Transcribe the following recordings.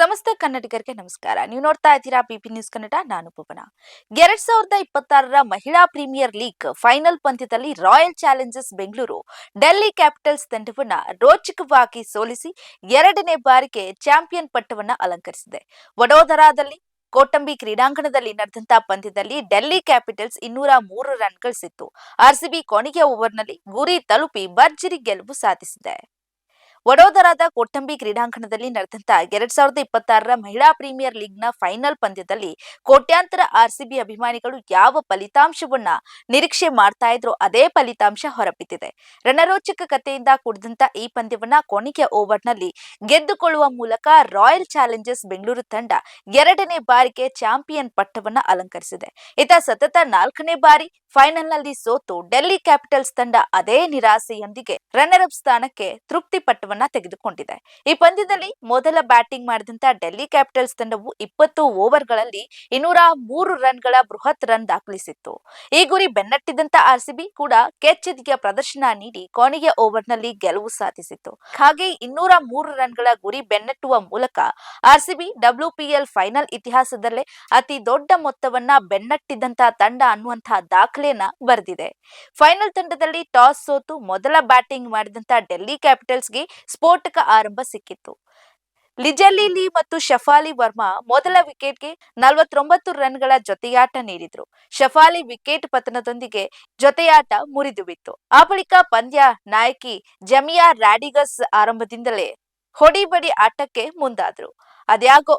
ಸಮಸ್ತ ಕನ್ನಡಿಗರಿಗೆ ನಮಸ್ಕಾರ. ನೀವು ನೋಡ್ತಾ ಇದ್ದೀರಾ ಪಿಪಿ ನ್ಯೂಸ್ ಕನ್ನಡ, ನಾನು ಪವನ ಎರಡ್ ಸಾವಿರದ ಇಪ್ಪತ್ತಾರರ ಮಹಿಳಾ ಪ್ರೀಮಿಯರ್ ಲೀಗ್ ಫೈನಲ್ ಪಂದ್ಯದಲ್ಲಿ Royal Challengers Bengaluru Delhi Capitals ತಂಡವನ್ನ ರೋಚಕವಾಗಿ ಸೋಲಿಸಿ ಎರಡನೇ ಬಾರಿಗೆ ಚಾಂಪಿಯನ್ ಪಟ್ಟವನ್ನ ಅಲಂಕರಿಸಿದೆ. ವಡೋದರಾದಲ್ಲಿ ಕೋಟಂಬಿ ಕ್ರೀಡಾಂಗಣದಲ್ಲಿ ನಡೆದಂತಹ ಪಂದ್ಯದಲ್ಲಿ ಡೆಲ್ಲಿ ಕ್ಯಾಪಿಟಲ್ಸ್ ಇನ್ನೂರ ಮೂರು ರನ್ ಗಳಿಸಿತ್ತು ಆರ್ಸಿಬಿ ಕೊನೆಯ ಓವರ್ನಲ್ಲಿ ಗುರಿ ತಲುಪಿ ಭರ್ಜರಿ ಗೆಲುವು ಸಾಧಿಸಿದೆ. ವಡೋದರಾದ ಕೋಟಂಬಿ ಕ್ರೀಡಾಂಗಣದಲ್ಲಿ ನಡೆದಂತ ಎರಡ್ ಸಾವಿರದ ಇಪ್ಪತ್ತಾರರ ಮಹಿಳಾ ಪ್ರೀಮಿಯರ್ ಲೀಗ್ನ ಫೈನಲ್ ಪಂದ್ಯದಲ್ಲಿ ಕೋಟ್ಯಾಂತರ ಆರ್ಸಿಬಿ ಅಭಿಮಾನಿಗಳು ಯಾವ ಫಲಿತಾಂಶವನ್ನ ನಿರೀಕ್ಷೆ ಮಾಡ್ತಾ ಇದ್ರು ಅದೇ ಫಲಿತಾಂಶ ಹೊರಬಿದ್ದಿದೆ. ರಣರೋಚಕ ಕಥೆಯಿಂದ ಕೂಡಿದಂತ ಈ ಪಂದ್ಯವನ್ನ ಕೊನೆಯ ಓವರ್ನಲ್ಲಿ ಗೆದ್ದುಕೊಳ್ಳುವ ಮೂಲಕ ರಾಯಲ್ ಚಾಲೆಂಜರ್ಸ್ ಬೆಂಗಳೂರು ತಂಡ ಎರಡನೇ ಬಾರಿಗೆ ಚಾಂಪಿಯನ್ ಪಟ್ಟವನ್ನ ಅಲಂಕರಿಸಿದೆ. ಇತ ಸತತ ನಾಲ್ಕನೇ ಬಾರಿ ಫೈನಲ್ನಲ್ಲಿ ಸೋತು ಡೆಲ್ಲಿ ಕ್ಯಾಪಿಟಲ್ಸ್ ತಂಡ ಅದೇ ನಿರಾಸೆಯೊಂದಿಗೆ ರನ್ನರ್ ಅಪ್ ಸ್ಥಾನಕ್ಕೆ ತೃಪ್ತಿ ಪಟ್ಟವನ್ನ ತೆಗೆದುಕೊಂಡಿದೆ. ಈ ಪಂದ್ಯದಲ್ಲಿ ಮೊದಲ ಬ್ಯಾಟಿಂಗ್ ಮಾಡಿದಂತ ಡೆಲ್ಲಿ ಕ್ಯಾಪಿಟಲ್ಸ್ ತಂಡವು ಇಪ್ಪತ್ತು ಓವರ್ಗಳಲ್ಲಿ ಇನ್ನೂರ ಮೂರು ರನ್ಗಳ ಬೃಹತ್ ರನ್ ದಾಖಲಿಸಿತ್ತು. ಈ ಗುರಿ ಬೆನ್ನಟ್ಟಿದಂತ ಆರ್ಸಿಬಿ ಕೂಡ ಕೆಚ್ಚೆದೆಯ ಪ್ರದರ್ಶನ ನೀಡಿ ಕೊನೆಯ ಓವರ್ನಲ್ಲಿ ಗೆಲುವು ಸಾಧಿಸಿತ್ತು. ಹಾಗೆ ಇನ್ನೂರ ಮೂರು ರನ್ಗಳ ಗುರಿ ಬೆನ್ನಟ್ಟುವ ಮೂಲಕ ಆರ್ಸಿಬಿ ಡಬ್ಲ್ಯೂಪಿಎಲ್ ಫೈನಲ್ ಇತಿಹಾಸದಲ್ಲೇ ಅತಿ ದೊಡ್ಡ ಮೊತ್ತವನ್ನ ಬೆನ್ನಟ್ಟಿದಂತ ತಂಡ ಅನ್ನುವಂತಹ ದಾಖಲೆಯನ್ನ ಬರೆದಿದೆ. ಫೈನಲ್ ತಂಡದಲ್ಲಿ ಟಾಸ್ ಸೋತು ಮೊದಲ ಬ್ಯಾಟಿಂಗ್ ಮಾಡಿದಂತ ಡೆಲ್ಲಿ ಕ್ಯಾಪಿಟಲ್ಸ್ಗೆ ಸ್ಫೋಟಕ ಆರಂಭ ಸಿಕ್ಕಿತ್ತು. ಲಿಜಲಿ ಲೀ ಮತ್ತು ಶಫಾಲಿ ವರ್ಮಾ ಮೊದಲ ವಿಕೆಟ್ಗೆ ನಲವತ್ತೊಂಬತ್ತು ರನ್ಗಳ ಜೊತೆಯಾಟ ನೀಡಿದ್ರು. ಶಫಾಲಿ ವಿಕೆಟ್ ಪತನದೊಂದಿಗೆ ಜೊತೆಯಾಟ ಮುರಿದು ಬಿತ್ತು ಆ ಬಳಿಕ ಪಂದ್ಯ ನಾಯಕಿ ಜಮಿಯಾ ರಾಡಿಗಸ್ ಆರಂಭದಿಂದಲೇ ಹೊಡಿಬಡಿ ಆಟಕ್ಕೆ ಮುಂದಾದ್ರು. ಅದ್ಯಾಗೋ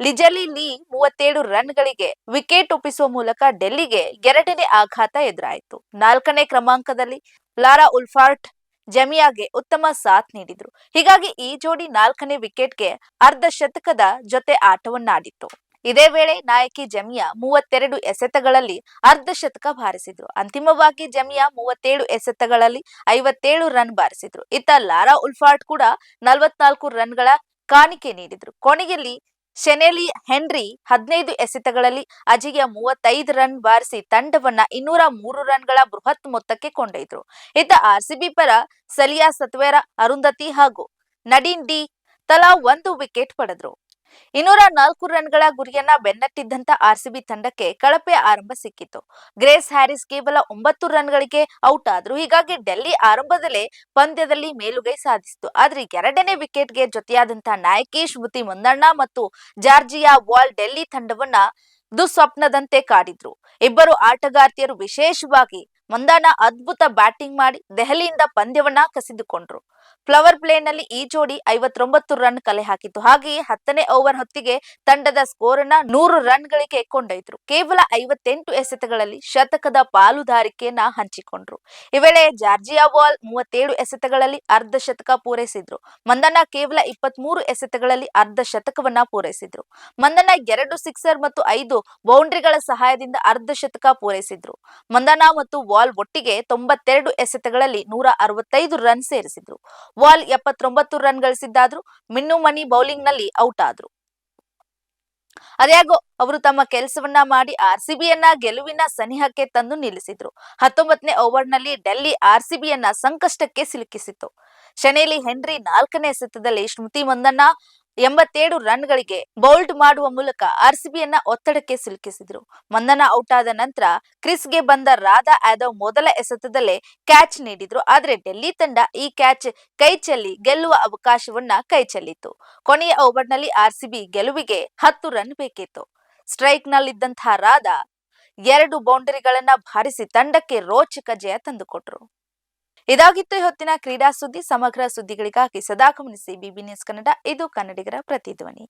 ಲಿಜಲಿ ಲೀ ಮೂವತ್ತೇಳು ರನ್ಗಳಿಗೆ ವಿಕೆಟ್ ಒಪ್ಪಿಸುವ ಮೂಲಕ ಡೆಲ್ಲಿಗೆ ಎರಡನೇ ಆಘಾತ ಎದುರಾಯಿತು. ನಾಲ್ಕನೇ ಕ್ರಮಾಂಕದಲ್ಲಿ ಲಾರಾ ಉಲ್ಫಾರ್ಟ್ ಜಮಿಯಾಗೆ ಉತ್ತಮ ಸಾಥ್ ನೀಡಿದ್ರು. ಹೀಗಾಗಿ ಈ ಜೋಡಿ ನಾಲ್ಕನೇ ವಿಕೆಟ್ಗೆ ಅರ್ಧ ಶತಕದ ಜೊತೆ ಆಟವನ್ನಾಡಿತ್ತು. ಇದೇ ವೇಳೆ ನಾಯಕಿ ಜಮಿಯಾ ಮೂವತ್ತೆರಡು ಎಸೆತಗಳಲ್ಲಿ ಅರ್ಧ ಶತಕ ಬಾರಿಸಿದ್ರು. ಅಂತಿಮವಾಗಿ ಜಮಿಯಾ ಮೂವತ್ತೇಳು ಎಸೆತಗಳಲ್ಲಿ ಐವತ್ತೇಳು ರನ್ ಬಾರಿಸಿದ್ರು. ಇತ್ತ ಲಾರಾ ಉಲ್ಫಾಟ್ ಕೂಡ ನಲವತ್ನಾಲ್ಕು ರನ್ಗಳ ಕಾಣಿಕೆ ನೀಡಿದ್ರು. ಕೊನೆಯಲ್ಲಿ ಶೆನೆಲಿ ಹೆನ್ರಿ ಹದಿನೈದು ಎಸೆತಗಳಲ್ಲಿ ಅಜಿಗೆ ಮೂವತ್ತೈದು ರನ್ ಬಾರಿಸಿ ತಂಡವನ್ನ ಇನ್ನೂರ ಮೂರು ರನ್ಗಳ ಬೃಹತ್ ಮೊತ್ತಕ್ಕೆ ಕೊಂಡೊಯ್ದರು. ಇತ್ತ ಆರ್ಸಿಬಿ ಪರ ಸಲಿಯಾ ಸತ್ವೇರ, ಅರುಂಧತಿ ಹಾಗೂ ನಡೀನ್ ಡಿ ತಲಾ ಒಂದು ವಿಕೆಟ್ ಪಡೆದ್ರು. ಇನ್ನೂರ ನಾಲ್ಕು ರನ್ಗಳ ಗುರಿಯನ್ನ ಬೆನ್ನಟ್ಟಿದ್ದಂತ ಆರ್ಸಿಬಿ ತಂಡಕ್ಕೆ ಕಳಪೆ ಆರಂಭ ಸಿಕ್ಕಿತು ಗ್ರೇಸ್ ಹ್ಯಾರಿಸ್ ಕೇವಲ ಒಂಬತ್ತು ರನ್ಗಳಿಗೆ ಔಟ್ ಆದ್ರು ಹೀಗಾಗಿ ಡೆಲ್ಲಿ ಆರಂಭದಲ್ಲೇ ಪಂದ್ಯದಲ್ಲಿ ಮೇಲುಗೈ ಸಾಧಿಸಿತು. ಆದ್ರೆ ಎರಡನೇ ವಿಕೆಟ್ಗೆ ಜೊತೆಯಾದಂತಹ ನಾಯಕಿ ಸ್ಮೃತಿ ಮಂದಣ್ಣ ಮತ್ತು ಜಾರ್ಜಿಯಾ ವಾಲ್ ಡೆಲ್ಲಿ ತಂಡವನ್ನ ದುಸ್ವಪ್ನದಂತೆ ಕಾಡಿದ್ರು. ಇಬ್ಬರು ಆಟಗಾರ್ತಿಯರು ವಿಶೇಷವಾಗಿ ಮಂದಾನ ಅದ್ಭುತ ಬ್ಯಾಟಿಂಗ್ ಮಾಡಿ ದೆಹಲಿಯಿಂದ ಪಂದ್ಯವನ್ನ ಕಸಿದುಕೊಂಡ್ರು. ಫ್ಲವರ್ ಪ್ಲೇನಲ್ಲಿ ಈ ಜೋಡಿ ಐವತ್ತೊಂಬತ್ತು ರನ್ ಕಲೆ ಹಾಕಿತ್ತು. ಹಾಗೆಯೇ ಹತ್ತನೇ ಓವರ್ ಹೊತ್ತಿಗೆ ತಂಡದ ಸ್ಕೋರ್ ಅನ್ನ ನೂರು ರನ್ ಗಳಿಗೆ ಕೊಂಡೊಯ್ದ್ರು. ಕೇವಲ ಐವತ್ತೆಂಟು ಎಸೆತಗಳಲ್ಲಿ ಶತಕದ ಪಾಲುದಾರಿಕೆಯನ್ನ ಹಂಚಿಕೊಂಡ್ರು. ಈ ವೇಳೆ ಜಾರ್ಜಿಯಾ ವಾಲ್ ಮೂವತ್ತೇಳು ಎಸೆತಗಳಲ್ಲಿ ಅರ್ಧ ಶತಕ ಪೂರೈಸಿದ್ರು. ಮಂದಣ್ಣ ಕೇವಲ ಇಪ್ಪತ್ಮೂರು ಎಸೆತಗಳಲ್ಲಿ ಅರ್ಧ ಶತಕವನ್ನ ಪೂರೈಸಿದ್ರು. ಮಂದಣ್ಣ ಎರಡು ಸಿಕ್ಸರ್ ಮತ್ತು ಐದು ಬೌಂಡ್ರಿಗಳ ಸಹಾಯದಿಂದ ಅರ್ಧ ಶತಕ ಪೂರೈಸಿದ್ರು. ಮಂದಣ್ಣ ಮತ್ತು ವಾಲ್ ಒಟ್ಟಿಗೆ ತೊಂಬತ್ತೆರಡು ಎಸೆತಗಳಲ್ಲಿ ನೂರ ಅರವತ್ತೈದು ರನ್ ಸೇರಿಸಿದ್ರು. ವಾಲ್ ಎಪ್ಪತ್ತೊಂಬತ್ತು ರನ್ ಗಳಿಸಿದ್ದಾದ್ರು, ಮಿನ್ನು ಮಣಿ ಬೌಲಿಂಗ್ನಲ್ಲಿ ಔಟ್ ಆದ್ರು ಅದ್ಯಾಗೋ ಅವರು ತಮ್ಮ ಕೆಲಸವನ್ನ ಮಾಡಿ ಆರ್ ಸಿಬಿಯನ್ನ ಗೆಲುವಿನ ಸನಿಹಕ್ಕೆ ತಂದು ನಿಲ್ಲಿಸಿದ್ರು. ಹತ್ತೊಂಬತ್ತನೇ ಓವರ್ನಲ್ಲಿ ಡೆಲ್ಲಿ ಆರ್ ಸಿಬಿಯನ್ನ ಸಂಕಷ್ಟಕ್ಕೆ ಸಿಲುಕಿಸಿತು ಶನೇಲಿ ಹೆನ್ರಿ ನಾಲ್ಕನೇ ಎಸೆತದಲ್ಲಿ ಸ್ಮೃತಿ ಮಂದಣ್ಣ ಎಂಬತ್ತೇಳು ರನ್ಗಳಿಗೆ ಬೌಲ್ಡ್ ಮಾಡುವ ಮೂಲಕ ಆರ್ಸಿಬಿಯನ್ನ ಒತ್ತಡಕ್ಕೆ ಸಿಲುಕಿಸಿದ್ರು. ಮಂದನ ಔಟ್ ಆದ ನಂತರ ಕ್ರಿಸ್ಗೆ ಬಂದ ರಾಧಾ ಯಾದವ್ ಮೊದಲ ಎಸೆತದಲ್ಲೇ ಕ್ಯಾಚ್ ನೀಡಿದ್ರು. ಆದ್ರೆ ಡೆಲ್ಲಿ ತಂಡ ಈ ಕ್ಯಾಚ್ ಕೈ ಚೆಲ್ಲಿ ಗೆಲ್ಲುವ ಅವಕಾಶವನ್ನ ಕೈ ಚೆಲ್ಲಿತ್ತು. ಕೊನೆಯ ಓವರ್ನಲ್ಲಿ ಆರ್ಸಿಬಿ ಗೆಲುವಿಗೆ ಹತ್ತು ರನ್ ಬೇಕಿತ್ತು. ಸ್ಟ್ರೈಕ್ ನಲ್ಲಿದ್ದಂತಹ ರಾಧಾ ಎರಡು ಬೌಂಡರಿಗಳನ್ನ ಬಾರಿಸಿ ತಂಡಕ್ಕೆ ರೋಚಕ ಜಯ ತಂದುಕೊಟ್ರು. ಇದಾಗಿತ್ತು ಹೊತ್ತಿನ ಕ್ರೀಡಾ ಸುದ್ದಿ. ಸಮಗ್ರ ಸುದ್ದಿಗಳಿಗಾಗಿ ಸದಾ ಗಮನಿಸಿ. ಬಿಬಿ ನ್ಯೂಸ್ ಕನ್ನಡ ಇದು ಕನ್ನಡಿಗರ ಪ್ರತಿಧ್ವನಿ.